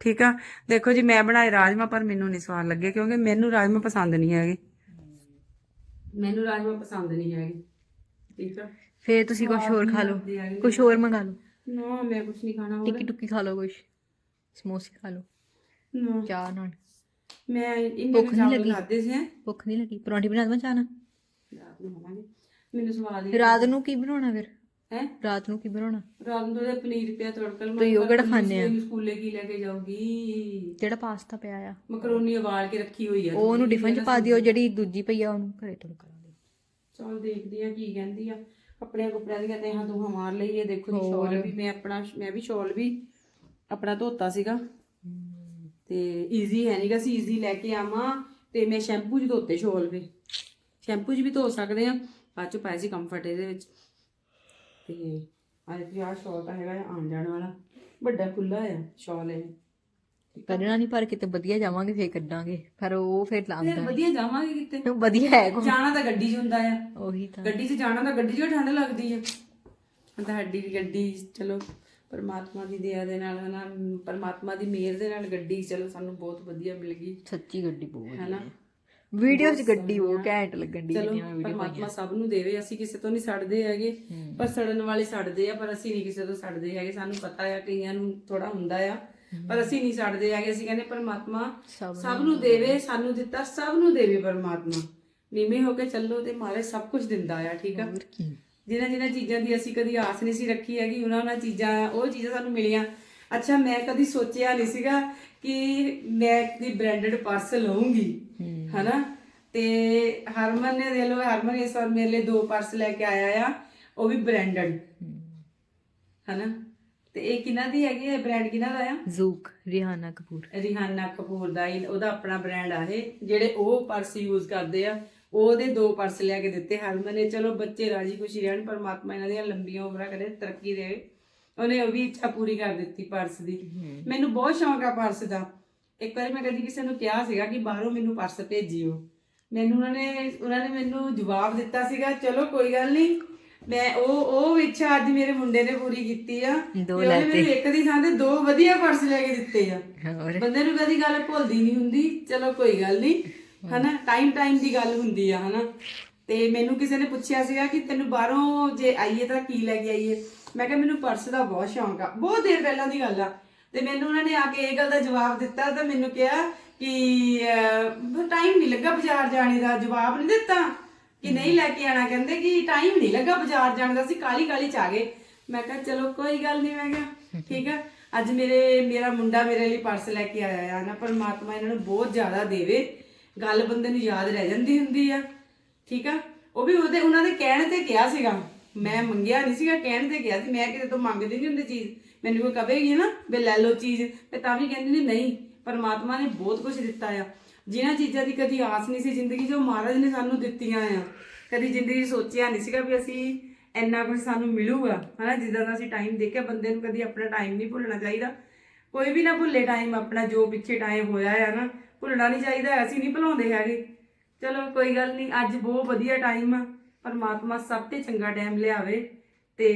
ਠੀਕ ਆ? ਦੇਖੋ ਜੀ ਮੈਂ ਬਣਾਏ ਰਾਜਮਾ ਪਰ ਮੈਨੂੰ ਨਹੀਂ ਸਵਾਦ ਲੱਗੇ ਕਿਉਂਕਿ ਮੈਨੂੰ ਰਾਜਮਾ ਪਸੰਦ ਨਹੀਂ ਹੈਗੇ। ਮੈਨੂੰ ਰਾਜਮਾ ਪਸੰਦ ਨਹੀਂ ਹੈਗੇ। ਠੀਕ ਆ? ਫੇਰ ਤੁਸੀਂ ਕੁਝ ਹੋਰ ਖਾ ਲਓ। ਕੁਝ ਹੋਰ ਮੰਗਾ ਲਓ। ਨਾ ਮੈਂ ਕੁਝ ਨਹੀਂ ਖਾਣਾ ਹੋਰ। ਟਿੱਕੀ ਟੁੱਕੀ ਖਾ ਲਓ ਕੁਝ ਸਮੋਸੇ ਖਾ ਲਓ। ਨਾ। ਚਾਹ ਨਾਲ। ਮੈਂ ਇੰਨੇ ਭੁੱਖ ਨਹੀਂ ਚਾਵਲ ਲੱਗੀ? ਖਾਦੇ ਸੀ। ਭੁੱਖ ਨਹੀਂ ਲੱਗੀ। ਪਰੌਂਠੀ ਬਣਾ ਦਵਾਂ ਚਾਹ ਨਾਲ? ਰਾਤ ਨੂੰ ਖਾਵਾਂਗੇ। ਮੈਨੂੰ ਸਵਾਦ ਹੀ ਰਾਤ ਨੂੰ ਕੀ ਬਣਾਉਣਾ ਫਿਰ? ਹੈ? ਰਾਤ ਨੂੰ ਕੀ ਬਣਾਉਣਾ? ਰਾਤ ਨੂੰ ਤਾਂ ਪਨੀਰ ਪਿਆ ਤੜਕਾ ਲਵਾਂ ਤੁਸੀਂ ਉਹ ਕਿਹੜਾ ਖਾਂਦੇ ਆ? ਸਕੂਲੇ ਕੀ ਲੈ ਕੇ ਜਾਊਗੀ? ਜਿਹੜਾ ਪਾਸਤਾ ਪਿਆ ਆ। ਮਕਰੋਨੀ ਉਬਾਲ ਕੇ ਰੱਖੀ ਹੋਈ ਆ। ਉਹ ਉਹਨੂੰ ਟਿਫਨ ਚ ਪਾ ਦਿਓ ਜਿਹੜੀ ਦੂਜੀ ਪਈ ਆ ਉਹਨੂੰ ਘਰੇ ਤੋਂ ਕਰਾਂਗੇ ਚਲ ਦੇਖਦੀ ਆ ਕੀ ਕਹਿੰਦੀ ਆ। ਕੱਪੜਿਆਂ ਕੁਪੜਿਆਂ ਦੀਆਂ ਤੇ ਹਾਂ ਤੂੰ ਮਾਰ ਲਈ ਇਹ ਦੇਖੋ ਜੀ ਸ਼ਾਲ ਵੀ ਮੈਂ ਆਪਣਾ ਮੈਂ ਵੀ ਸ਼ਾਲ ਵੀ ਆਪਣਾ ਧੋਤਾ ਸੀਗਾ। ਤੇ ਈਜ਼ੀ ਹੈ ਨਹੀਂਗਾ ਸੀ ਈਜ਼ੀ ਲੈ ਕੇ ਆਵਾਂ ਤੇ ਮੈਂ ਸ਼ੈਂਪੂ ਚ ਧੋਤੇ ਸ਼ਾਲ ਵੀ। ਸ਼ੈਂਪੂ ਚ ਵੀ ਧੋ ਸਕਦੇ ਆ ਬਾਅਦ ਚ ਪਾਇਆ ਸੀ ਕੰਫਰਟ ਇਹਦੇ ਵਿੱਚ। ਤੇ ਅੱਜ ਵੀ ਆਹ ਸ਼ਾਲ ਤਾਂ ਹੈਗਾ ਆ ਆਉਣ ਜਾਣ ਵਾਲਾ ਵੱਡਾ ਖੁੱਲਾ ਆ ਸ਼ਾਲ ਇਹ। ਕੱਢਣਾ ਨਹੀਂ ਪਰ ਕਿਤੇ ਵਧੀਆ ਜਾਵਾਂਗੇ ਫੇਰ ਕੱਢਾਂਗੇ। ਪਰ ਉਹ ਫੇਰ ਲਾਂਦਾ। ਵਧੀਆ ਜਾਵਾਂਗੇ ਕਿਤੇ। ਵਧੀਆ ਹੈ ਕੋ ਜਾਣਾ ਤਾਂ ਗੱਡੀ 'ਚ ਹੁੰਦਾ ਆ। ਉਹੀ ਤਾਂ। ਗੱਡੀ 'ਚ ਜਾਣਾ ਤਾਂ ਗੱਡੀ 'ਚ ਠੰਡ ਲੱਗਦੀ ਹੁਣ ਤਾਂ ਸਾਡੀ ਵੀ ਗੱਡੀ ਚਲੋ। ਪਰਮਾਤਮਾ ਦੀ ਦਇਆ ਦੇ ਨਾਲ ਹਨਾ ਪਰਮਾਤਮਾ ਦੀ ਮਿਹਰ ਦੇ ਨਾਲ ਗੱਡੀ ਚਲੋ ਸਾਨੂੰ ਬਹੁਤ ਵਧੀਆ ਮਿਲ ਗਈ। ਸੱਚੀ ਗੱਡੀ ਬਹੁਤ ਹੈਨਾ? ਵੀਡੀਓ 'ਚ ਗੱਡੀ ਉਹ ਘੈਂਟ ਲੱਗਣ ਦੀ ਚਲੋ ਪਰਮਾਤਮਾ ਸਭ ਨੂੰ ਦੇਵੇ ਅਸੀਂ ਕਿਸੇ ਤੋਂ ਨਹੀਂ ਸੜਦੇ ਹੈਗੇ ਪਰ ਸੜਨ ਵਾਲੇ ਸੜਦੇ ਆ ਪਰ ਅਸੀਂ ਨਹੀਂ ਕਿਸੇ ਤੋਂ ਸੜਦੇ ਹੈਗੇ। ਸਾਨੂੰ ਪਤਾ ਆ ਕਈਆਂ ਨੂੰ ਥੋੜਾ ਹੁੰਦਾ ਆ ਪਰ ਅਸੀਂ ਨਹੀਂ ਸੜਦੇ ਹੈਗੇ। ਅਸੀਂ ਕਹਿੰਦੇ ਪਰਮਾਤਮਾ ਸਭ ਨੂੰ ਦੇਵੇ ਸਾਨੂੰ ਦਿੱਤਾ ਸਭ ਨੂੰ ਦੇਵੇ ਪਰਮਾਤਮਾ। ਨੀਵੇਂ ਹੋ ਕੇ ਚੱਲੋ ਤੇ ਮਾਰੇ ਸਭ ਕੁਝ ਦਿੰਦਾ ਆ ਠੀਕ ਆ? ਜਿਨ੍ਹਾਂ ਜਿਨ੍ਹਾਂ ਚੀਜ਼ਾਂ ਦੀ ਅਸੀਂ ਕਦੀ ਆਸ ਨਹੀਂ ਸੀ ਰੱਖੀ ਹੈਗੀ ਉਹਨਾਂ ਉਹਨਾਂ ਚੀਜ਼ਾਂ ਉਹ ਚੀਜ਼ਾਂ ਸਾਨੂੰ ਮਿਲੀਆਂ। ਅੱਛਾ ਮੈਂ ਕਦੀ ਸੋਚਿਆ ਨਹੀਂ ਸੀਗਾ ਕਿ ਮੈਂ ਦੀ ਬ੍ਰਾਂਡਡ ਪਰਸ ਲਵਾਂਗੀ ਹਨਾ? ਤੇ ਹਰਮਨ ਨੇ ਦੇ ਲੋ ਹਰਮਨ ਇਸ ਵਾਰ ਮੇਰੇ ਲਈ ਦੋ ਪਰਸ ਲੈ ਕੇ ਆਇਆ ਆ ਉਹ ਵੀ ਬ੍ਰਾਂਡਡ ਹਨਾ? ਤੇ ਇਹ ਕਿਹਨਾਂ ਦੀ ਹੈਗੀ ਹੈ ਬ੍ਰਾਂਡ ਕਿਹਨਾਂ ਦਾ ਆ? ਜ਼ੂਕ ਰਿਹਾਨਾ ਕਪੂਰ ਰਿਹਾਨਾ ਕਪੂਰ ਦਾ ਉਹਦਾ ਆਪਣਾ ਬ੍ਰਾਂਡ ਆ ਇਹ ਜਿਹੜੇ ਉਹ ਪਰਸ ਯੂਜ਼ ਕਰਦੇ ਆ ਉਹਦੇ ਦੋ ਪਰਸ ਲਿਆ ਕੇ ਦਿੱਤੇ ਹਰਮਨ ਨੇ। ਚਲੋ ਬੱਚੇ ਰਾਜੀ ਖੁਸ਼ੀ ਰਹਿਣ ਪਰਮਾਤਮਾ ਇਹਨਾਂ ਦੀਆਂ ਲੰਬੀਆਂ ਉਮਰਾਂ ਕਰੇ ਤਰੱਕੀ ਦੇਵੇ। ਉਹਨੇ ਉਹ ਵੀ ਇੱਛਾ ਪੂਰੀ ਕਰ ਦਿੱਤੀ ਪਰਸ ਦੀ। ਮੈਨੂੰ ਬਹੁਤ ਸ਼ੌਂਕ ਆ ਪਰਸ ਦਾ। ਇੱਕ ਵਾਰੀ ਮੈਂ ਕਦੀ ਕਿਸੇ ਨੂੰ ਕਿਹਾ ਸੀਗਾ ਕਿ ਬਾਹਰੋਂ ਮੈਨੂੰ ਪਰਸ ਭੇਜਿਓ। ਮੈਨੂੰ ਉਹਨਾਂ ਨੇ ਉਹਨਾਂ ਨੇ ਮੈਨੂੰ ਜਵਾਬ ਦਿੱਤਾ ਸੀਗਾ ਚਲੋ ਕੋਈ ਗੱਲ ਨਹੀਂ ਮੈਂ ਉਹ ਉਹ ਇੱਛਾ ਅੱਜ ਮੇਰੇ ਮੁੰਡੇ ਨੇ ਪੂਰੀ ਕੀਤੀ ਆ ਦੋ ਤੇ ਉਹਨੇ ਮੈਨੂੰ ਇੱਕ ਦੀ ਥਾਂ ਤੇ ਦੋ ਵਧੀਆ ਪਰਸ ਲੈ ਕੇ ਦਿੱਤੇ ਆ। ਬੰਦੇ ਨੂੰ ਕਦੀ ਗੱਲ ਭੁੱਲਦੀ ਨਹੀਂ ਹੁੰਦੀ। ਚਲੋ ਕੋਈ ਗੱਲ ਨਹੀਂ ਹਨਾ ਟਾਈਮ ਟਾਈਮ ਦੀ ਗੱਲ ਹੁੰਦੀ ਆ ਹਨਾ। ਤੇ ਮੈਨੂੰ ਕਿਸੇ ਨੇ ਪੁੱਛਿਆ ਸੀਗਾ ਕਿ ਤੈਨੂੰ ਬਾਹਰੋਂ ਜੇ ਆਈਏ ਤਾਂ ਕੀ ਲੈ ਕੇ ਆਈਏ? ਮੈਂ ਕਿਹਾ ਮੈਨੂੰ ਪਰਸ ਦਾ ਬਹੁਤ ਸ਼ੌਂਕ ਆ। ਬਹੁਤ ਦੇਰ ਪਹਿਲਾਂ ਦੀ ਗੱਲ ਆ। ਤੇ ਮੈਨੂੰ ਉਹਨਾਂ ਨੇ ਆ ਕੇ ਇਹ ਗੱਲ ਦਾ ਜਵਾਬ ਦਿੱਤਾ ਤਾਂ ਮੈਨੂੰ ਕਿਹਾ ਕਿ ਟਾਈਮ ਨਹੀਂ ਲੱਗਾ ਬਾਜ਼ਾਰ ਜਾਣੇ ਦਾ। ਜਵਾਬ ਨਹੀਂ ਦਿੱਤਾ ਕਿ ਨਹੀਂ ਲੈ ਕੇ ਆਣਾ ਕਹਿੰਦੇ ਕਿ ਟਾਈਮ ਨਹੀਂ ਲੱਗਾ ਬਾਜ਼ਾਰ ਜਾਣ ਦਾ। ਅਸੀਂ ਕਾਲੀ ਕਾਲੀ ਚ ਆ ਗਏ। ਮੈਂ ਕਿਹਾ ਚਲੋ ਕੋਈ ਗੱਲ ਨਹੀਂ ਮੈਂ ਕਿਹਾ ਠੀਕ ਆ। ਅੱਜ ਮੇਰੇ ਮੇਰਾ ਮੁੰਡਾ ਮੇਰੇ ਲਈ ਪਰਸ ਲੈ ਕੇ ਆਇਆ ਆ ਨਾ ਪਰਮਾਤਮਾ ਇਹਨਾਂ ਨੂੰ ਬਹੁਤ ਜ਼ਿਆਦਾ ਦੇਵੇ। ਗੱਲ ਬੰਦੇ ਨੂੰ ਯਾਦ ਰਹਿ ਜਾਂਦੀ ਹੁੰਦੀ ਆ, ਠੀਕ ਆ? ਉਹ ਵੀ ਉਹਦੇ, ਉਹਨਾਂ ਦੇ ਕਹਿਣ ਤੇ ਕਿਹਾ ਸੀਗਾ। ਮੈਂ ਮੰਗਿਆ ਨਹੀਂ ਸੀਗਾ, ਕਹਿਣ ਤੇ ਕਿਹਾ ਸੀ। ਮੈਂ ਕਿਤੇ ਤੋਂ ਮੰਗਦੀ ਨਹੀਂ ਹੁੰਦੀ ਚੀਜ਼। ਮੈਨੂੰ ਕੋਈ ਕਹੇਗੀ ਨਾ ਵੀ ਲੈ ਲਓ ਚੀਜ਼ ਤੇ ਤਾਂ ਵੀ ਕਹਿੰਦੀ ਨਹੀਂ ਨਹੀਂ, ਪਰਮਾਤਮਾ ਨੇ ਬਹੁਤ ਕੁਝ ਦਿੱਤਾ ਆ। ਜਿਨ੍ਹਾਂ ਚੀਜ਼ਾਂ ਦੀ ਕਦੀ ਆਸ ਨਹੀਂ ਸੀ ਜ਼ਿੰਦਗੀ 'ਚ, ਉਹ ਮਹਾਰਾਜ ਨੇ ਸਾਨੂੰ ਦਿੱਤੀਆਂ ਆ। ਕਦੀ ਜ਼ਿੰਦਗੀ 'ਚ ਸੋਚਿਆ ਨਹੀਂ ਸੀਗਾ ਵੀ ਅਸੀਂ ਇੰਨਾ ਕੁਝ ਸਾਨੂੰ ਮਿਲੂਗਾ। ਹਨਾ, ਜਿੱਦਾਂ ਦਾ ਅਸੀਂ ਟਾਈਮ ਦੇਖਿਆ, ਬੰਦੇ ਨੂੰ ਕਦੀ ਆਪਣਾ ਟਾਈਮ ਨਹੀਂ ਭੁੱਲਣਾ ਚਾਹੀਦਾ। ਕੋਈ ਵੀ ਨਾ ਭੁੱਲੇ ਟਾਈਮ ਆਪਣਾ ਜੋ ਪਿੱਛੇ ਟਾਈਮ ਹੋਇਆ ਆ ਨਾ ਭੁੱਲਣਾ ਨਹੀਂ ਚਾਹੀਦਾ ਅਸੀਂ ਨਹੀਂ ਭੁਲਾਉਂਦੇ ਹੈਗੇ। ਚਲੋ ਕੋਈ ਗੱਲ ਨਹੀਂ ਅੱਜ ਬਹੁਤ ਵਧੀਆ ਟਾਈਮ ਆ। ਪਰਮਾਤਮਾ ਸਭ ਤੇ ਚੰਗਾ ਟਾਈਮ ਲਿਆਵੇ ਤੇ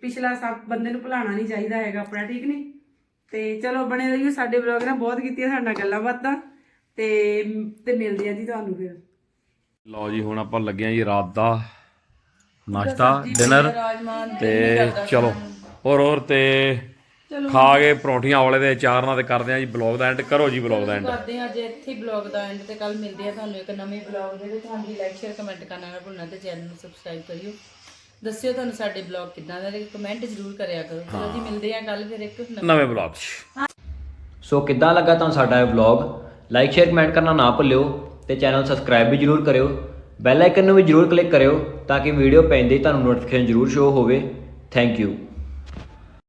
ਪਿਛਲਾ ਸਭ ਬੰਦੇ ਨੂੰ ਭੁਲਾਣਾ ਨਹੀਂ ਚਾਹੀਦਾ ਹੈਗਾ ਆਪਣਾ ਠੀਕ ਨਹੀਂ? ਤੇ ਚਲੋ ਬਣੇ ਰਹੀਓ ਸਾਡੇ ਵਲੌਗ ਨਾਲ ਬਹੁਤ ਕੀਤੀਆਂ ਸਾਡੇ ਨਾਲ ਗੱਲਾਂ ਬਾਤਾਂ। ਤੇ ਤੇ ਮਿਲਦੇ ਆ ਜੀ ਤੁਹਾਨੂੰ ਫਿਰ। ਲਓ ਜੀ ਹੁਣ ਆਪਾਂ ਲੱਗੇ ਆ ਜੀ ਰਾਤ ਦਾ ਨਾਸ਼ਤਾ ਡਿਨਰ ਤੇ ਚਲੋ ਹੋਰ ਹੋਰ ਤੇ ਖਾ ਕੇ ਪਰੌਂਠੀਆਂ ਔਲੇ ਦੇ ਅਚਾਰ ਨਾਲ ਤੇ ਕਰਦੇ ਆ ਜੀ ਬਲੌਗ ਦਾ ਐਂਡ ਕਰੋ ਜੀ ਬਲੌਗ ਦਾ ਐਂਡ ਕਰਦੇ ਹਾਂ ਅੱਜ ਇੱਥੇ ਬਲੌਗ ਦਾ ਐਂਡ ਤੇ ਕੱਲ ਮਿਲਦੇ ਆ ਤੁਹਾਨੂੰ ਇੱਕ ਨਵੇਂ ਬਲੌਗ ਦੇ ਵਿੱਚ। ਹਾਂਜੀ ਲਾਈਕ ਸ਼ੇਅਰ ਕਮੈਂਟ ਕਰਨਾ ਨਾ ਭੁੱਲਣਾ ਤੇ ਚੈਨਲ ਨੂੰ ਸਬਸਕ੍ਰਾਈਬ ਕਰਿਓ। ਦੱਸਿਓ ਤੁਹਾਨੂੰ ਸਾਡੇ ਬਲੌਗ ਕਿੱਦਾਂ ਦਾ ਲੱਗੇ ਕਮੈਂਟ ਜ਼ਰੂਰ ਕਰਿਆ ਕਰੋ। ਚਲੋ ਜੀ ਮਿਲਦੇ ਆ ਕੱਲ ਫਿਰ ਇੱਕ ਨਵੇਂ ਨਵੇਂ ਬਲੌਗ 'ਚ। ਸੋ ਕਿੱਦਾਂ ਲੱਗਾ ਤੁਹਾਨੂੰ ਸਾਡਾ ਇਹ ਵਲੌਗ ਲਾਈਕ ਸ਼ੇਅਰ ਕਮੈਂਟ ਕਰਨਾ ਨਾ ਭੁੱਲਿਓ ਤੇ ਚੈਨਲ ਸਬਸਕ੍ਰਾਈਬ ਵੀ ਜਰੂਰ ਕਰਿਓ। ਬੈਲ ਆਈਕਨ ਨੂੰ ਵੀ ਜਰੂਰ ਕਲਿੱਕ ਕਰਿਓ ਤਾਂ ਕਿ ਵੀਡੀਓ ਪੈਂਦੇ ਹੀ ਤੁਹਾਨੂੰ ਨੋਟੀਫਿਕੇਸ਼ਨ ਜਰੂਰ ਸ਼ੋ ਹੋਵੇ। Thank you